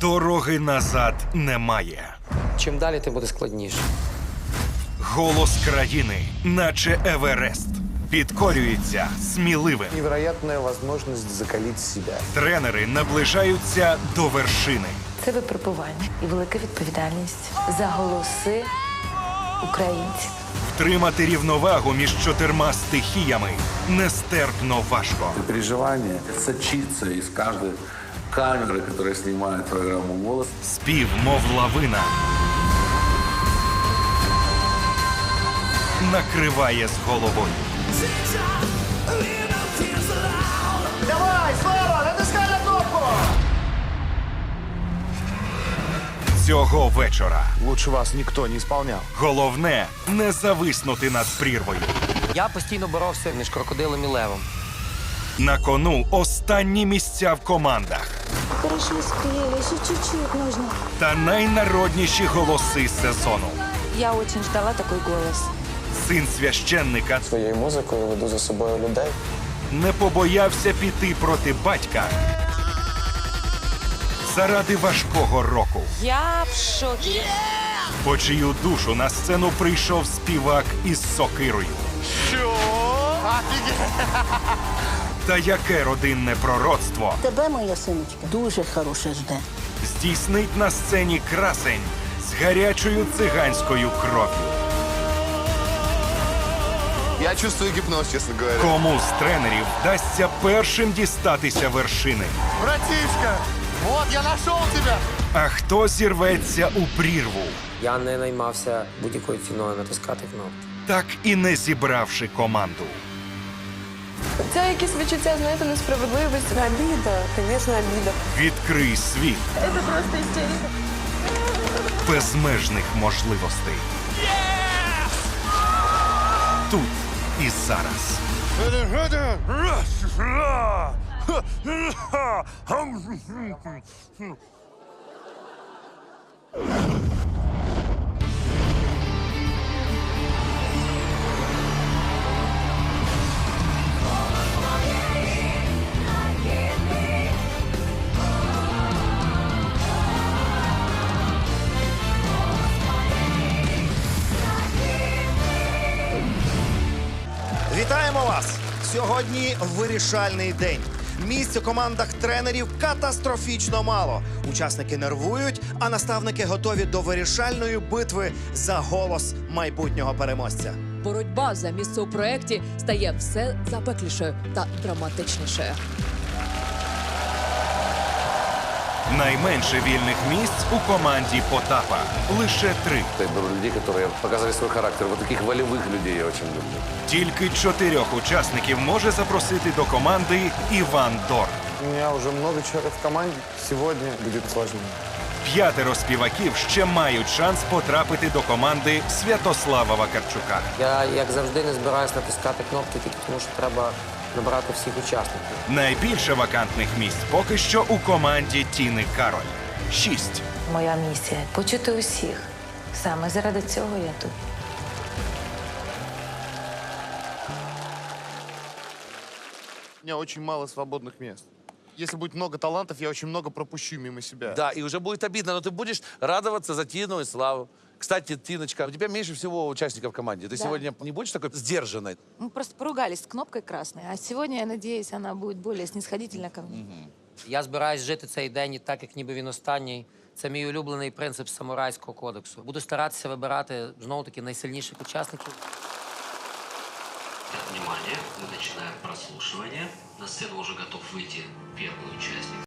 Дороги назад немає. Чим далі, тим буде складніше. Голос країни, наче Еверест, підкорюється сміливим. Невероятная возможность закалить себя. Тренери наближаються до вершини. Це випробування і велика відповідальність за голоси українців. Втримати рівновагу між чотирма стихіями нестерпно важко. переживание сочится из каждой камеры, которая снимает программу «Голос». Спів, мов лавина. Накриває з головою. Давай, Слава, натискай на кнопку! Цього вечора Лучше вас никто не исполнял. головне не зависнути над прірвою. Я постійно боровся між крокодилом і левом. На кону останні місця в командах Хорошо спели, еще чуть-чуть нужно. та найнародніші голоси сезону. Я очень ждала такой голос. Син священника Своєю музикою веду за собою людей. не побоявся піти проти батька заради важкого року. Я в шокі. По чию душу на сцену прийшов співак із сокирою. Що? Та яке родинне пророцтво Тебе, моя синочка, дуже хороше жде. здійснить на сцені красень з гарячою циганською кров'ю. Я чувствую гипноз, честно говоря. Кому з тренерів вдасться першим дістатися вершини? Братишка, вот я нашел тебя. А хто зірветься у прірву, Я не наймався будь-якою ціною натискати кнопки. так і не зібравши команду? Це якісь відчуття, знаєте, несправедливості. Обіда, звісно, обіда. Відкрий світ Це просто істерика. безмежних можливостей. Тут і зараз. Вітаємо вас! Сьогодні вирішальний день. Місць у командах тренерів катастрофічно мало. Учасники нервують, а наставники готові до вирішальної битви за голос майбутнього переможця. Боротьба за місце у проєкті стає все запеклішою та драматичнішою. Найменше вільних місць у команді Потапа лише три. Я беру людей, которые показали свой характер. Вот таких волевых людей я очень люблю. Тільки чотирьох учасників може запросити до команди Іван Дор. У меня уже много человек в команде. Сегодня будет сложнее. П'ятеро співаків ще мають шанс потрапити до команди Святослава Вакарчука. Я, як завжди, не збираюсь натискати кнопки тільки тому, що треба набрати всіх учасників. Найбільше вакантних місць поки що у команді Тіни Кароль. Шість. Моя місія почути усіх. Саме заради цього я тут. У меня очень мало свободных мест. Если будет много талантов, я очень много пропущу мимо себя. Да, и уже будет обидно, но ты будешь радоваться за Тину и Славу. Кстати, Тиночка, у тебя меньше всего участников в команде. Ты сегодня не будешь такой сдержанной? Мы просто поругались с кнопкой красной, а сегодня, я надеюсь, она будет более снисходительна ко мне. Я збираюсь жити цей день так, як ніби він останній. Це мій улюблений принцип самурайського кодексу. Буду старатися вибирати знову таки найсильніших учасників. Внимание, мы начинаем прослушивание. На сцену уже готов выйти первый участник.